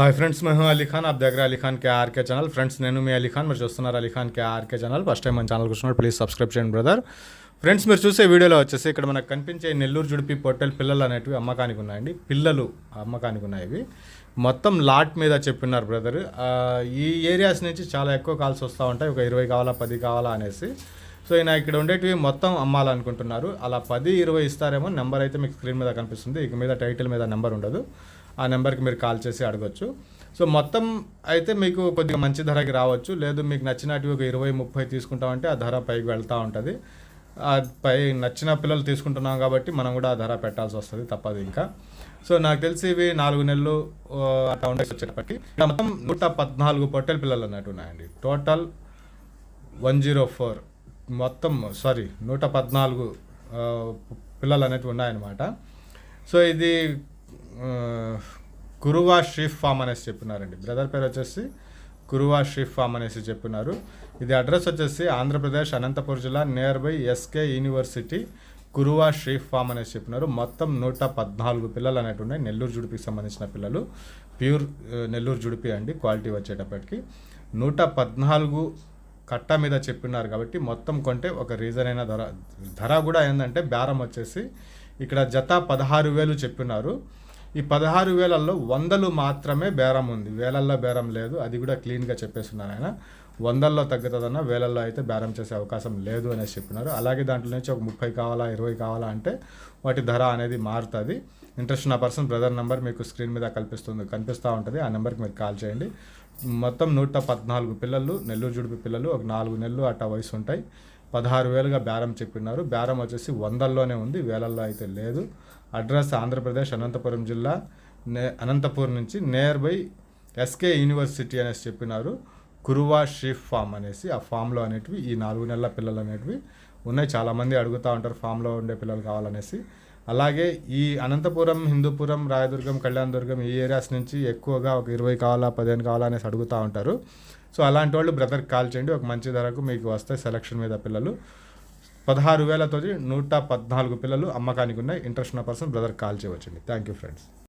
Hi friends మేము అలీ ఖాన్ ఆప్ దగ్గర Ali Khan K RK channel friends నేను మీ అలీ ఖాన్ మీరు చూస్తున్నారు Ali Khan K RK channel first time మన ఛానల్ కూర్చున్నారు ప్లీజ్ సబ్స్క్రైబ్ చేయండి బ్రదర్ ఫ్రెండ్స్ మీరు చూసే వీడియోలో వచ్చేసి ఇక్కడ మనకు కనిపించే నెల్లూరు జుడిపి పొట్టెల్ పిల్లలు అనేటివి అమ్మకానికి ఉన్నాయండి పిల్లలు అమ్మకానికి ఉన్నాయి ఇవి మొత్తం లాట్ మీద చెప్పినారు బ్రదర్ ఈ ఏరియాస్ నుంచి చాలా ఎక్కువ కాల్స్ వస్తూ ఉంటాయి ఒక ఇరవై కావాలా పది కావాలా అనేసి సో ఈయన ఇక్కడ ఉండేటివి మొత్తం అమ్మాలనుకుంటున్నారు అలా పది ఇరవై ఇస్తారేమో నెంబర్ అయితే మీకు స్క్రీన్ మీద కనిపిస్తుంది ఇక మీద టైటిల్ మీద నెంబర్ ఉండదు ఆ నెంబర్కి మీరు కాల్ చేసి అడగొచ్చు. సో మొత్తం అయితే మీకు కొద్దిగా మంచి ధరకి రావచ్చు. లేదు మీకు నచ్చినట్టు ఒక ఇరవై ముప్పై తీసుకుంటామంటే ఆ ధర పైకి వెళ్తూ ఉంటుంది. ఆ పై నచ్చిన పిల్లలు తీసుకుంటున్నాం కాబట్టి మనం కూడా ఆ ధర పెట్టాల్సి వస్తుంది తప్పదు ఇంకా. సో నాకు తెలిసి ఇవి నాలుగు నెలలు అట్లా ఉండేసి వచ్చేటప్పటికి. మొత్తం నూట పద్నాలుగు పొట్టెల పిల్లలు అన్నట్టు ఉన్నాయండి. టోటల్ వన్ జీరో ఫోర్ మొత్తం సారీ నూట పద్నాలుగు పిల్లలు అనేటివి ఉన్నాయన్నమాట. సో ఇది గురువా షీఫ్ ఫామ్ అనేసి చెప్పినారండి. బ్రదర్ పేరు వచ్చేసి గురువా షీఫ్ ఫామ్ అనేసి చెప్పినారు. ఇది అడ్రస్ వచ్చేసి ఆంధ్రప్రదేశ్ అనంతపురం జిల్లా nearby SK university Kuruva sheep farm అనేసి చెప్పినారు. మొత్తం నూట పద్నాలుగు పిల్లలు అనేవి ఉన్నాయి. నెల్లూరు జుడిపికి సంబంధించిన పిల్లలు. ప్యూర్ నెల్లూరు జుడిపి అండి క్వాలిటీ వచ్చేటప్పటికి. నూట పద్నాలుగు కట్ట మీద చెప్పినారు కాబట్టి మొత్తం కొంటే ఒక రీజన్ అయిన ధర. ధర కూడా ఏంటంటే బేరం వచ్చేసి ఇక్కడ జత పదహారు వేలు చెప్పినారు. ఈ పదహారు వేలల్లో వందలు మాత్రమే బేరం ఉంది. వేలల్లో బేరం లేదు. అది కూడా క్లీన్గా చెప్పేస్తున్నారు ఆయన. వందల్లో తగ్గుతుందన్న వేలల్లో అయితే బేరం చేసే అవకాశం లేదు అనేసి చెప్పినారు. అలాగే దాంట్లో నుంచి ఒక ముప్పై కావాలా ఇరవై కావాలా అంటే వాటి ధర అనేది మారుతుంది. ఇంట్రెస్ట్ ఉన్న పర్సన్ బ్రదర్ నెంబర్ మీకు స్క్రీన్ మీద కల్పిస్తుంది కనిపిస్తూ ఉంటుంది. ఆ నెంబర్కి మీరు కాల్ చేయండి. మొత్తం నూట పద్నాలుగు పిల్లలు నెల్లూరు జుడిపి పిల్లలు ఒక నాలుగు నెలలు అట్ట వయసు ఉంటాయి పదహారు వేలుగా బేరం చెప్పినారు. బేరం వచ్చేసి వందల్లోనే ఉంది. వేలల్లో అయితే లేదు. అడ్రస్ ఆంధ్రప్రదేశ్ అనంతపురం జిల్లా నే అనంతపురం నుంచి నియర్ బై ఎస్కే యూనివర్సిటీ అనేసి చెప్పినారు. కురువా షీఫ్ ఫామ్ అనేసి ఆ ఫామ్లో అనేటివి ఈ నాలుగు నెలల పిల్లలు అనేటివి ఉన్నాయి. చాలామంది అడుగుతూ ఉంటారు ఫామ్లో ఉండే పిల్లలు కావాలనేసి. అలాగే ఈ అనంతపురం హిందూపురం రాయదుర్గం కళ్యాణదుర్గం ఈ ఏరియాస్ నుంచి ఎక్కువగా ఒక ఇరవై కావాలా పదిహేను కావాలా అనేసి అడుగుతూ ఉంటారు. సో అలాంటి వాళ్ళు బ్రదర్కి కాల్ చేయండి. ఒక మంచి ధరకు మీకు వస్తాయి సెలక్షన్ మీద పిల్లలు. పదహారు వేలతో నూట పద్నాలుగు పిల్లలు అమ్మకానికి ఉన్నాయి. ఇంట్రెస్ట్ ఉన్న పర్సన్ బ్రదర్కి కాల్ చేయవచ్చండి. Thank you friends